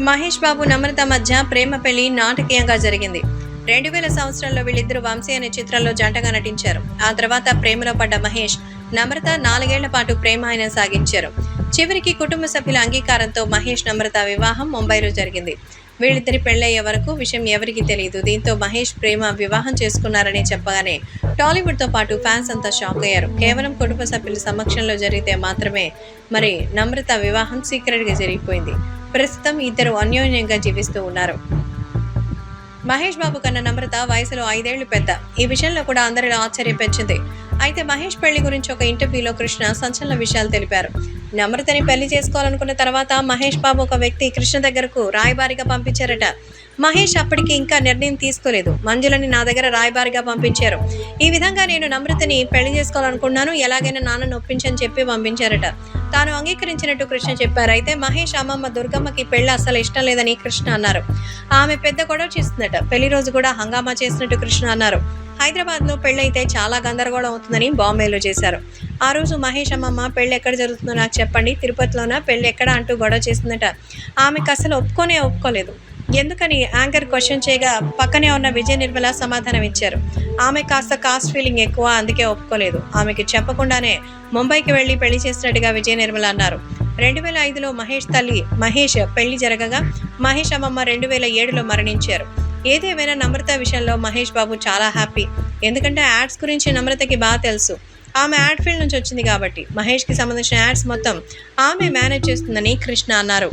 మహేష్ బాబు నమ్రత మధ్య ప్రేమ పెళ్ళి నాటకీయంగా జరిగింది. రెండు వేల సంవత్సరంలో వీళ్ళిద్దరూ వంశీ అనే చిత్రంలో జంటగా నటించారు. ఆ తర్వాత ప్రేమలో పడ్డ మహేష్ నమ్రత నాలుగేళ్ళ పాటు ప్రేమ ఆయన సాగించారు. చివరికి కుటుంబ సభ్యుల అంగీకారంతో మహేష్ నమ్రత వివాహం ముంబైలో జరిగింది. వీళ్ళిద్దరి పెళ్ళయ్యే వరకు విషయం ఎవరికీ తెలియదు. దీంతో మహేష్ ప్రేమ వివాహం చేసుకున్నారని చెప్పగానే టాలీవుడ్తో పాటు ఫ్యాన్స్ అంతా షాక్ అయ్యారు. కేవలం కుటుంబ సభ్యుల సమక్షంలో జరిగితే మాత్రమే మరి నమ్రత వివాహం సీక్రెట్గా జరిగిపోయింది. ప్రస్తుతం ఇద్దరు అన్యోన్యంగా జీవిస్తూ ఉన్నారు. మహేష్ బాబు కన్నా నమ్రత వయసులో ఐదేళ్ళు పెద్ద. ఈ విషయంలో కూడా అందరిలో ఆశ్చర్యం పెంచింది. అయితే మహేష్ పెళ్ళి గురించి ఒక ఇంటర్వ్యూలో కృష్ణ సంచలన విషయాలు తెలిపారు. నమ్రతని పెళ్ళి చేసుకోవాలనుకున్న తర్వాత మహేష్ బాబు ఒక వ్యక్తి కృష్ణ దగ్గరకు రాయబారిగా పంపించారట. మహేష్ అప్పటికి ఇంకా నిర్ణయం తీసుకోలేదు. మంజులని నా దగ్గర రాయబారిగా పంపించారు. ఈ విధంగా నేను నమ్రతని పెళ్ళి చేసుకోవాలనుకున్నాను. ఎలాగైనా నాన్నను ఒప్పించని చెప్పి పంపించారట. తాను అంగీకరించినట్టు కృష్ణ చెప్పారు. అయితే మహేష్ అమ్మమ్మ దుర్గమ్మకి పెళ్ళి అసలు ఇష్టం లేదని కృష్ణ అన్నారు. ఆమె పెద్ద గొడవ చేస్తుందట పెళ్ళి రోజు కూడా హంగామా చేసినట్టు కృష్ణ అన్నారు. హైదరాబాద్లో పెళ్ళైతే చాలా గందరగోళం అవుతుందని బాంబేలో చేశారు. ఆ రోజు మహేష్ అమ్మమ్మ పెళ్ళి ఎక్కడ జరుగుతుందో నాకు చెప్పండి తిరుపతిలోన? పెళ్ళి ఎక్కడ అంటూ గొడవ చేసిందట ఆమెకు అసలు ఒప్పుకోనే ఒప్పుకోలేదు. ఎందుకని యాంకర్ క్వశ్చన్ చేయగా పక్కనే ఉన్న విజయ నిర్మల సమాధానం ఇచ్చారు. ఆమె కాస్త కాస్ట్ ఫీలింగ్ ఎక్కువ అందుకే ఒప్పుకోలేదు. ఆమెకి చెప్పకుండానే ముంబైకి వెళ్ళి పెళ్ళి చేసినట్టుగా విజయ నిర్మల అన్నారు. రెండు వేల ఐదులో మహేష్ తల్లి మహేష్ పెళ్ళి జరగగా మహేష్ అమ్మమ్మ రెండు వేల ఏడులో మరణించారు. ఏదేమైనా నమ్రత విషయంలో మహేష్ బాబు చాలా హ్యాపీ ఎందుకంటే యాడ్స్ గురించి నమ్రతకి బాగా తెలుసు. ఆమె యాడ్ ఫీల్డ్ నుంచి వచ్చింది కాబట్టి మహేష్కి సంబంధించిన యాడ్స్ మొత్తం ఆమె మేనేజ్ చేస్తుందని కృష్ణ అన్నారు.